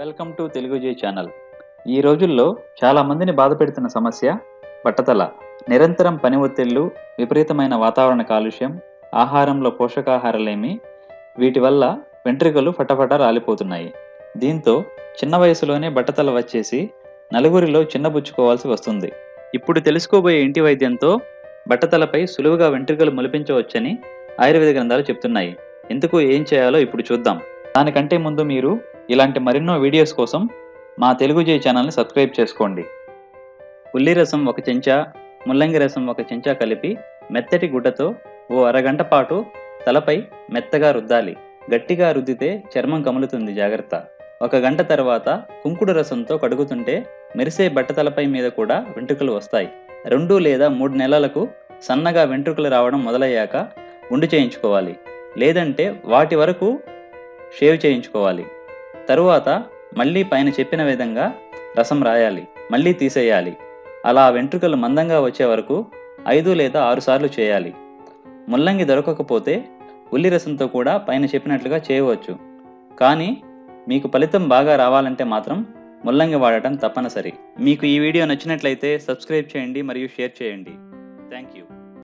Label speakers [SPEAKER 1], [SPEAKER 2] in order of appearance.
[SPEAKER 1] Welcome to Telugu Zee channel. ఈ రోజుల్లో చాలా మందిని బాధ పెడుతున్న సమస్య బట్టతల. నిరంతరం పని ఒత్తిళ్ళు విపరీతమైన వాతావరణ కాలుష్యం ఆహారంలో పోషకాహారలేమి వీటి వల్ల వెంట్రుకలు ఫటఫట రాలిపోతున్నాయి. దీంతో చిన్న వయసులోనే బట్టతల వచ్చేసి నలుగురిలో చిన్నబుచ్చుకోవాల్సి వస్తుంది. ఇప్పుడు తెలుసుకోబోయే ఇంటి వైద్యంతో బట్టతలపై సులువుగా వెంట్రుకలు మొలిపించవచ్చని ఆయుర్వేద గ్రంథాలు చెప్తున్నాయి. ఎందుకు ఏం చేయాలో ఇప్పుడు చూద్దాం. దానికంటే ముందు మీరు ఇలాంటి మరెన్నో వీడియోస్ కోసం మా తెలుగు జై ఛానల్ని సబ్స్క్రైబ్ చేసుకోండి. ఉల్లి రసం ఒక చెంచా ముల్లంగి రసం ఒక చెంచా కలిపి మెత్తటి గుడ్డతో ఓ అరగంట పాటు తలపై మెత్తగా రుద్దాలి. గట్టిగా రుద్దితే చర్మం కములుతుంది జాగ్రత్త. ఒక గంట తర్వాత కుంకుడు రసంతో కడుగుతుంటే మెరిసే బట్టతలపై మీద కూడా వెంట్రుకలు వస్తాయి. రెండు లేదా మూడు నెలలకు సన్నగా వెంట్రుకలు రావడం మొదలయ్యాక గుండు చేయించుకోవాలి. లేదంటే వాటి వరకు షేవ్ చేయించుకోవాలి. తరువాత మళ్ళీ పైన చెప్పిన విధంగా రసం రాయాలి మళ్ళీ తీసేయాలి. అలా వెంట్రుకలు మందంగా వచ్చే వరకు ఐదు లేదా ఆరు సార్లు చేయాలి. ముల్లంగి దొరకకపోతే ఉల్లి రసంతో కూడా పైన చెప్పినట్లుగా చేయవచ్చు. కానీ మీకు ఫలితం బాగా రావాలంటే మాత్రం ముల్లంగి వాడటం తప్పనిసరి. మీకు ఈ వీడియో నచ్చినట్లయితే సబ్స్క్రైబ్ చేయండి మరియు షేర్ చేయండి. Thank you.